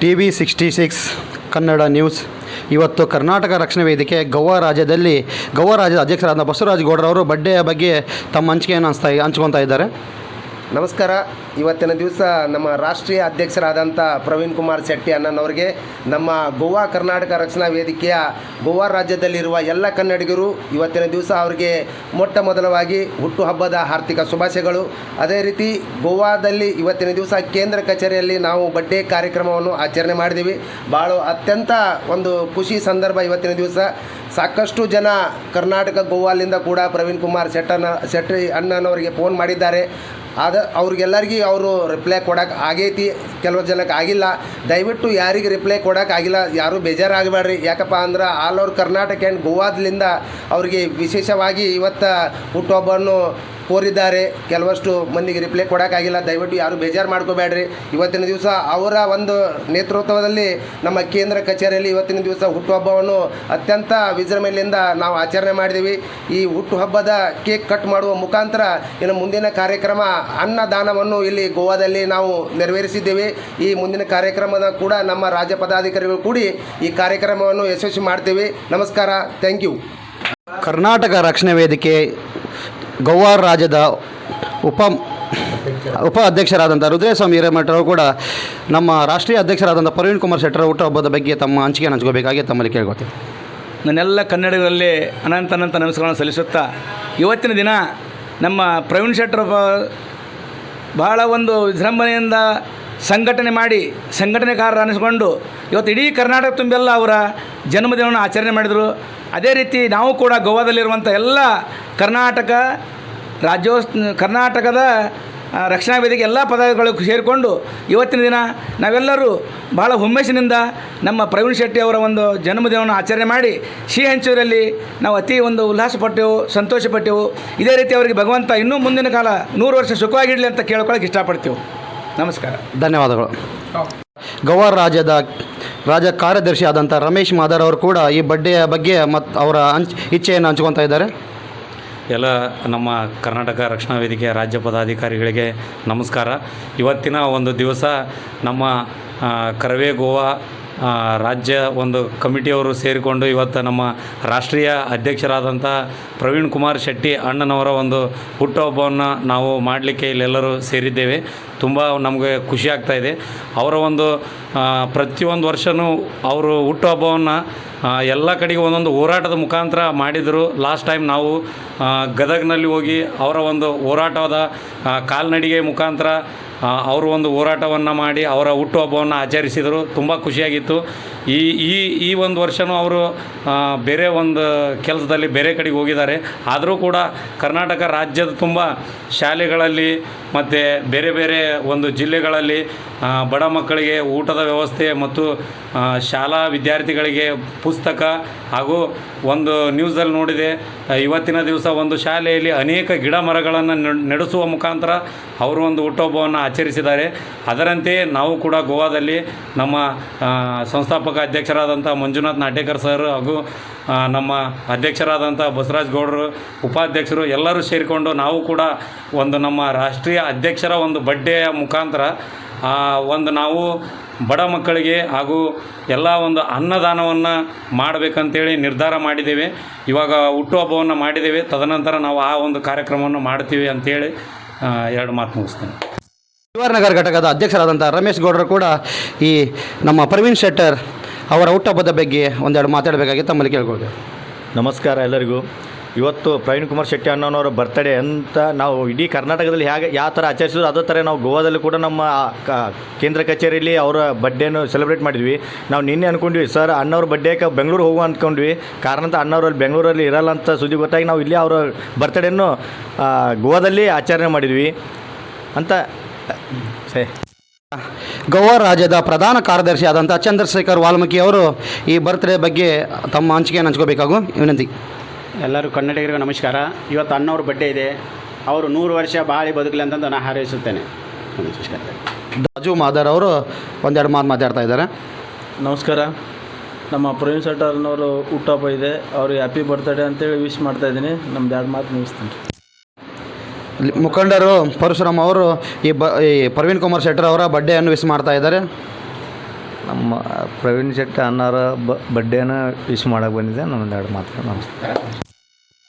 T V sixty six, Kannada news. ಇವತ್ತು ಕರ್ನಾಟಕ ರಕ್ಷಣಾ ವೇದಿಕೆ ಗೋವಾ ರಾಜ್ಯದಲ್ಲಿ, ಗೋವಾ ರಾಜ್ಯದ ಅಧ್ಯಕ್ಷರಾದ ಬಸವರಾಜ ಗೌಡರವರು ಬಡ್ಡೆಯ ಬಗ್ಗೆ ತಮ್ಮ ಹಂಚಿಕೆಯನ್ನು ಹಂಚ್ತಾ ಹಂಚ್ಕೊತಾ ಇದ್ದಾರೆ. ನಮಸ್ಕಾರ. ಇವತ್ತಿನ ದಿವಸ ನಮ್ಮ ರಾಷ್ಟ್ರೀಯ ಅಧ್ಯಕ್ಷರಾದಂಥ ಪ್ರವೀಣ್ ಕುಮಾರ್ ಶೆಟ್ಟಿ ಅಣ್ಣನವರಿಗೆ ನಮ್ಮ ಗೋವಾ ಕರ್ನಾಟಕ ರಕ್ಷಣಾ ವೇದಿಕೆಯ ಗೋವಾ ರಾಜ್ಯದಲ್ಲಿರುವ ಎಲ್ಲ ಕನ್ನಡಿಗರು ಇವತ್ತಿನ ದಿವಸ ಅವರಿಗೆ ಮೊಟ್ಟ ಮೊದಲವಾಗಿ ಹುಟ್ಟುಹಬ್ಬದ ಆರ್ಥಿಕ ಶುಭಾಶಯಗಳು. ಅದೇ ರೀತಿ ಗೋವಾದಲ್ಲಿ ಇವತ್ತಿನ ದಿವಸ ಕೇಂದ್ರ ಕಚೇರಿಯಲ್ಲಿ ನಾವು ಬಡ್ಡೆ ಕಾರ್ಯಕ್ರಮವನ್ನು ಆಚರಣೆ ಮಾಡಿದ್ದೀವಿ. ಭಾಳ ಅತ್ಯಂತ ಒಂದು ಖುಷಿ ಸಂದರ್ಭ ಇವತ್ತಿನ ದಿವಸ. ಸಾಕಷ್ಟು ಜನ ಕರ್ನಾಟಕ ಗೋವಾಲಿಂದ ಕೂಡ ಪ್ರವೀಣ್ ಕುಮಾರ್ ಶೆಟ್ಟನ ಶೆಟ್ಟಿ ಅಣ್ಣನವರಿಗೆ ಫೋನ್ ಮಾಡಿದ್ದಾರೆ. ಆದ ಅವ್ರಿಗೆಲ್ಲರಿಗೂ ಅವರು ರಿಪ್ಲೈ ಕೊಡೋಕೆ ಆಗೈತಿ. ಕೆಲವು ಜನಕ್ಕೆ ಆಗಿಲ್ಲ. ದಯವಿಟ್ಟು ಯಾರಿಗೆ ರಿಪ್ಲೈ ಕೊಡೋಕೆ ಆಗಿಲ್ಲ. ಯಾರೂ ಬೇಜಾರಾಗಬೇಡ್ರಿ. ಯಾಕಪ್ಪ ಅಂದ್ರೆ ಆಲ್ ಓವರ್ ಕರ್ನಾಟಕ ಆ್ಯಂಡ್ ಗೋವಾದ್ಲಿಂದ ಅವ್ರಿಗೆ ವಿಶೇಷವಾಗಿ ಇವತ್ತು ಹುಟ್ಟುಹಬ್ಬವನ್ನು ಕೋರಿದ್ದಾರೆ. ಕೆಲವಷ್ಟು ಮಂದಿಗೆ ರಿಪ್ಲೈ ಕೊಡೋಕ್ಕಾಗಿಲ್ಲ. ದಯವಿಟ್ಟು ಯಾರು ಬೇಜಾರು ಮಾಡ್ಕೋಬೇಡ್ರಿ. ಇವತ್ತಿನ ದಿವಸ ಅವರ ಒಂದು ನೇತೃತ್ವದಲ್ಲಿ ನಮ್ಮ ಕೇಂದ್ರ ಕಚೇರಿಯಲ್ಲಿ ಇವತ್ತಿನ ದಿವಸ ಹುಟ್ಟುಹಬ್ಬವನ್ನು ಅತ್ಯಂತ ವಿಜೃಂಭಣೆಯಿಂದ ನಾವು ಆಚರಣೆ ಮಾಡಿದ್ದೀವಿ ಈ ಹುಟ್ಟುಹಬ್ಬದ ಕೇಕ್ ಕಟ್ ಮಾಡುವ ಮುಖಾಂತರ ಇನ್ನು ಮುಂದಿನ ಕಾರ್ಯಕ್ರಮ ಅನ್ನದಾನವನ್ನು ಇಲ್ಲಿ ಗೋವಾದಲ್ಲಿ ನಾವು ನೆರವೇರಿಸಿದ್ದೇವೆ. ಈ ಮುಂದಿನ ಕಾರ್ಯಕ್ರಮದ ಕೂಡ ನಮ್ಮ ರಾಜ್ಯ ಪದಾಧಿಕಾರಿಗಳು ಕೂಡಿ ಈ ಕಾರ್ಯಕ್ರಮವನ್ನು ಯಶಸ್ವಿ ಮಾಡ್ತೀವಿ. ನಮಸ್ಕಾರ. Thank you. ಕರ್ನಾಟಕ ರಕ್ಷಣಾ ವೇದಿಕೆ ಗೋವಾ ರಾಜ್ಯದ ಉಪ ಉಪ ಅಧ್ಯಕ್ಷರಾದಂಥ ರುದ್ರೇಸ್ವಾಮಿ ಹಿರೇಮಠರು ಕೂಡ ನಮ್ಮ ರಾಷ್ಟ್ರೀಯ ಅಧ್ಯಕ್ಷರಾದಂಥ ಪ್ರವೀಣ್ ಕುಮಾರ್ ಶೆಟ್ಟರ ಹುಟ್ಟುಹಬ್ಬದ ಬಗ್ಗೆ ತಮ್ಮ ಹಂಚಿಕೆ ಹಂಚ್ಕೋಬೇಕಾಗಿ ತಮ್ಮಲ್ಲಿ ಕೇಳ್ಕೊತೀನಿ ನನ್ನೆಲ್ಲ ಕನ್ನಡಿಗರಲ್ಲಿ ಅನಂತ ಅನಂತ ನಮಸ್ಕಾರ ಸಲ್ಲಿಸುತ್ತಾ ಇವತ್ತಿನ ದಿನ ನಮ್ಮ ಪ್ರವೀಣ್ ಶೆಟ್ಟರ್ ಬಹಳ ಒಂದು ವಿಜೃಂಭಣೆಯಿಂದ ಸಂಘಟನೆ ಮಾಡಿ ಸಂಘಟನೆಕಾರರು ಅನಿಸ್ಕೊಂಡು ಇವತ್ತು ಇಡೀ ಕರ್ನಾಟಕ ತುಂಬೆಲ್ಲ ಅವರ ಜನ್ಮದಿನವನ್ನು ಆಚರಣೆ ಮಾಡಿದರು. ಅದೇ ರೀತಿ ನಾವು ಕೂಡ ಗೋವಾದಲ್ಲಿರುವಂಥ ಎಲ್ಲ ಕರ್ನಾಟಕ ರಾಜ್ಯೋತ್ ಕರ್ನಾಟಕದ ರಕ್ಷಣಾ ವೇದಿಕೆ ಎಲ್ಲ ಪದಗಳು ಸೇರಿಕೊಂಡು ಇವತ್ತಿನ ದಿನ ನಾವೆಲ್ಲರೂ ಬಹಳ ಹುಮ್ಮಸ್ಸಿನಿಂದ ನಮ್ಮ ಪ್ರವೀಣ್ ಶೆಟ್ಟಿ ಅವರ ಒಂದು ಜನ್ಮದಿನವನ್ನು ಆಚರಣೆ ಮಾಡಿ ಸಿಹಿ ಹಂಚೂರಲ್ಲಿ ನಾವು ಅತಿ ಒಂದು ಉಲ್ಲಾಸಪಟ್ಟೆವು, ಸಂತೋಷಪಟ್ಟೆವು. ಇದೇ ರೀತಿ ಅವರಿಗೆ ಭಗವಂತ ಇನ್ನೂ ಮುಂದಿನ ಕಾಲ ನೂರು ವರ್ಷ ಸುಖವಾಗಿರಲಿ ಅಂತ ಕೇಳ್ಕೊಳ್ಳೋಕೆ ಇಷ್ಟಪಡ್ತೀವಿ. ನಮಸ್ಕಾರ. ಧನ್ಯವಾದಗಳು. ಗೋವಾ ರಾಜ್ಯದ ರಾಜ ಕಾರ್ಯದರ್ಶಿ ಆದಂಥ ರಮೇಶ್ ಮಾದರ್ ಅವರು ಕೂಡ ಈ ಬಡ್ಡೆಯ ಬಗ್ಗೆ ಮತ್ತು ಅವರ ಹಂಚ್ ಇಚ್ಛೆಯನ್ನು ಹಂಚ್ಕೊತಾ ಇದ್ದಾರೆ. ಎಲ್ಲ ನಮ್ಮ ಕರ್ನಾಟಕ ರಕ್ಷಣಾ ವೇದಿಕೆಯ ರಾಜ್ಯ ಪದಾಧಿಕಾರಿಗಳಿಗೆ ನಮಸ್ಕಾರ. ಇವತ್ತಿನ ಒಂದು ದಿವಸ ನಮ್ಮ ಕರವೇ ಗೋವಾ ರಾಜ್ಯ ಒಂದು ಕಮಿಟಿಯವರು ಸೇರಿಕೊಂಡು ಇವತ್ತು ನಮ್ಮ ರಾಷ್ಟ್ರೀಯ ಅಧ್ಯಕ್ಷರಾದಂಥ ಪ್ರವೀಣ್ ಕುಮಾರ್ ಶೆಟ್ಟಿ ಅಣ್ಣನವರ ಒಂದು ಹುಟ್ಟುಹಬ್ಬವನ್ನು ನಾವು ಮಾಡಲಿಕ್ಕೆ ಇಲ್ಲೆಲ್ಲರೂ ಸೇರಿದ್ದೇವೆ. ತುಂಬ ನಮಗೆ ಖುಷಿ ಇದೆ. ಅವರ ಒಂದು ಪ್ರತಿಯೊಂದು ವರ್ಷವೂ ಅವರು ಹುಟ್ಟುಹಬ್ಬವನ್ನು ಎಲ್ಲ ಕಡೆಗೆ ಒಂದೊಂದು ಹೋರಾಟದ ಮುಖಾಂತರ ಮಾಡಿದರು. ಲಾಸ್ಟ್ ಟೈಮ್ ನಾವು ಗದಗ್ನಲ್ಲಿ ಹೋಗಿ ಅವರ ಒಂದು ಹೋರಾಟದ ಕಾಲ್ನಡಿಗೆ ಮುಖಾಂತರ ಅವರು ಒಂದು ಹೋರಾಟವನ್ನು ಮಾಡಿ ಅವರ ಹುಟ್ಟುಹಬ್ಬವನ್ನು ಆಚರಿಸಿದರು. ತುಂಬ ಖುಷಿಯಾಗಿತ್ತು. ಈ ಈ ಈ ಒಂದು ವರ್ಷವೂ ಅವರು ಬೇರೆ ಒಂದು ಕೆಲಸದಲ್ಲಿ ಬೇರೆ ಕಡೆಗೆ ಹೋಗಿದ್ದಾರೆ. ಆದರೂ ಕೂಡ ಕರ್ನಾಟಕ ರಾಜ್ಯದ ತುಂಬ ಶಾಲೆಗಳಲ್ಲಿ ಮತ್ತು ಬೇರೆ ಬೇರೆ ಒಂದು ಜಿಲ್ಲೆಗಳಲ್ಲಿ ಬಡ ಮಕ್ಕಳಿಗೆ ಊಟದ ವ್ಯವಸ್ಥೆ ಮತ್ತು ಶಾಲಾ ವಿದ್ಯಾರ್ಥಿಗಳಿಗೆ ಪುಸ್ತಕ ಹಾಗೂ ಒಂದು ನ್ಯೂಸಲ್ಲಿ ನೋಡಿದೆ ಇವತ್ತಿನ ದಿವಸ ಒಂದು ಶಾಲೆಯಲ್ಲಿ ಅನೇಕ ಗಿಡ ಮರಗಳನ್ನು ನೆಡೆಸುವ ಮುಖಾಂತರ ಅವರು ಒಂದು ಹುಟ್ಟುಹಬ್ಬವನ್ನು ಆಚರಿಸಿದ್ದಾರೆ. ಅದರಂತೆಯೇ ನಾವು ಕೂಡ ಗೋವಾದಲ್ಲಿ ನಮ್ಮ ಆ, ಸಂಸ್ಥಾಪಕ ಅಧ್ಯಕ್ಷರಾದಂಥ ಮಂಜುನಾಥ್ ನಾಟೇಕರ್ ಸರ್ ಹಾಗೂ ನಮ್ಮ ಅಧ್ಯಕ್ಷರಾದಂಥ ಬಸವರಾಜ್ ಗೌಡರು, ಉಪಾಧ್ಯಕ್ಷರು ಎಲ್ಲರೂ ಸೇರಿಕೊಂಡು ನಾವು ಕೂಡ ಒಂದು ನಮ್ಮ ರಾಷ್ಟ್ರೀಯ ಅಧ್ಯಕ್ಷರ ಒಂದು ಬಡ್ಡೆಯ ಮುಖಾಂತರ ಒಂದು ನಾವು ಬಡ ಮಕ್ಕಳಿಗೆ ಹಾಗೂ ಎಲ್ಲ ಒಂದು ಅನ್ನದಾನವನ್ನು ಮಾಡಬೇಕಂತೇಳಿ ನಿರ್ಧಾರ ಮಾಡಿದ್ದೇವೆ. ಇವಾಗ ಹುಟ್ಟುಹಬ್ಬವನ್ನು ಮಾಡಿದ್ದೇವೆ. ತದನಂತರ ನಾವು ಆ ಒಂದು ಕಾರ್ಯಕ್ರಮವನ್ನು ಮಾಡ್ತೀವಿ ಅಂತೇಳಿ ಎರಡು ಮಾತು ಮುಗಿಸ್ತೇನೆ. ನಗರ ಘಟಕದ ಅಧ್ಯಕ್ಷರಾದಂಥ ರಮೇಶ್ ಗೌಡರು ಕೂಡ ಈ ನಮ್ಮ ಪ್ರವೀಣ್ ಶೆಟ್ಟರ್ ಅವರ ಹುಟ್ಟುಹಬ್ಬದ ಬಗ್ಗೆ ಒಂದೆರಡು ಮಾತಾಡಬೇಕಾಗಿ ತಮ್ಮಲ್ಲಿ ಕೇಳ್ಕೊಳ್ತೇವೆ. ನಮಸ್ಕಾರ ಎಲ್ಲರಿಗೂ. ಇವತ್ತು ಪ್ರವೀಣ್ ಕುಮಾರ್ ಶೆಟ್ಟಿ ಅಣ್ಣನವರ ಬರ್ತಡೇ ಅಂತ ನಾವು ಇಡೀ ಕರ್ನಾಟಕದಲ್ಲಿ ಹೇಗೆ, ಯಾವ ಥರ ಆಚರಿಸಿದ್ರು ಅದೇ ಥರ ನಾವು ಗೋವಾದಲ್ಲಿ ಕೂಡ ನಮ್ಮ ಕೇಂದ್ರ ಕಚೇರಿಯಲ್ಲಿ ಅವರ ಬರ್ಡೇನು ಸೆಲೆಬ್ರೇಟ್ ಮಾಡಿದ್ವಿ. ನಾವು ನಿನ್ನೆ ಅಂದ್ಕೊಂಡ್ವಿ ಸರ್, ಅಣ್ಣವ್ರ ಬರ್ಡೇಗೆ ಬೆಂಗಳೂರು ಹೋಗುವ ಅಂದ್ಕೊಂಡ್ವಿ ಕಾರಣ ಅಂತ ಅಣ್ಣವ್ರಲ್ಲಿ ಬೆಂಗಳೂರಲ್ಲಿ ಇರಲ್ಲ ಅಂತ ಸುದ್ದಿ ಗೊತ್ತಾಗಿ ನಾವು ಇಲ್ಲಿ ಅವರ ಬರ್ತ್ಡೇನು ಗೋವಾದಲ್ಲಿ ಆಚರಣೆ ಮಾಡಿದ್ವಿ. ಅಂತ ಸೇ ಗೋವಾ ರಾಜ್ಯದ ಪ್ರಧಾನ ಕಾರ್ಯದರ್ಶಿ ಆದಂಥ ಚಂದ್ರಶೇಖರ್ ವಾಲ್ಮೀಕಿ ಅವರು ಈ ಬರ್ತ್ಡೇ ಬಗ್ಗೆ ತಮ್ಮ ಹಂಚಿಕೆಯನ್ನು ಹಂಚ್ಕೋಬೇಕಾಗು. ವಿನಂತಿ. ಎಲ್ಲರೂ ಕನ್ನಡಿಗರಿಗೂ ನಮಸ್ಕಾರ. ಇವತ್ತು ಅಣ್ಣವ್ರ ಬಡ್ಡೆ ಇದೆ. ಅವರು ನೂರು ವರ್ಷ ಬಾಳಿ ಬದುಕಲಿ ಅಂತಂದು ನಾನು ಹಾರೈಸುತ್ತೇನೆ. ನಮಸ್ಕಾರ. ರಾಜು ಮಾದರ್ ಅವರು ಒಂದೆರಡು ಮಾತು ಮಾತಾಡ್ತಾ ಇದ್ದಾರೆ. ನಮಸ್ಕಾರ. ನಮ್ಮ ಪ್ರವೀಣ್ ಸಟರ್ನವರು ಹುಟ್ಟಪ್ಪ ಇದೆ. ಅವ್ರಿಗೆ ಹ್ಯಾಪಿ ಬರ್ತ್ಡೇ ಅಂತೇಳಿ ವಿಶ್ ಮಾಡ್ತಾ ಇದ್ದೀನಿ. ನಮ್ದು ಎರಡು ಮಾತು ಮುಗಿಸ್ತೀನಿ. ಮುಖಂಡರು ಪರಶುರಾಮ್ ಅವರು, ಈ ಬ ಈ ಪ್ರವೀಣ್ ಕುಮಾರ್ ಶೆಟ್ಟರ್ ಅವರ ಬಡ್ಡೆಯನ್ನು ವಿಶ್ ಮಾಡ್ತಾ ಇದ್ದಾರೆ. ನಮ್ಮ ಪ್ರವೀಣ್ ಶೆಟ್ಟಿ ಅನ್ನೋರ ಬ ಬಡ್ಡೆಯನ್ನು ವಿಶ್ ಮಾಡಕ್ಕೆ ಬಂದಿದ್ದೆ. ನಮ್ಮೊಂದು ಎರಡು ಮಾತು ನಮಸ್ತೆ.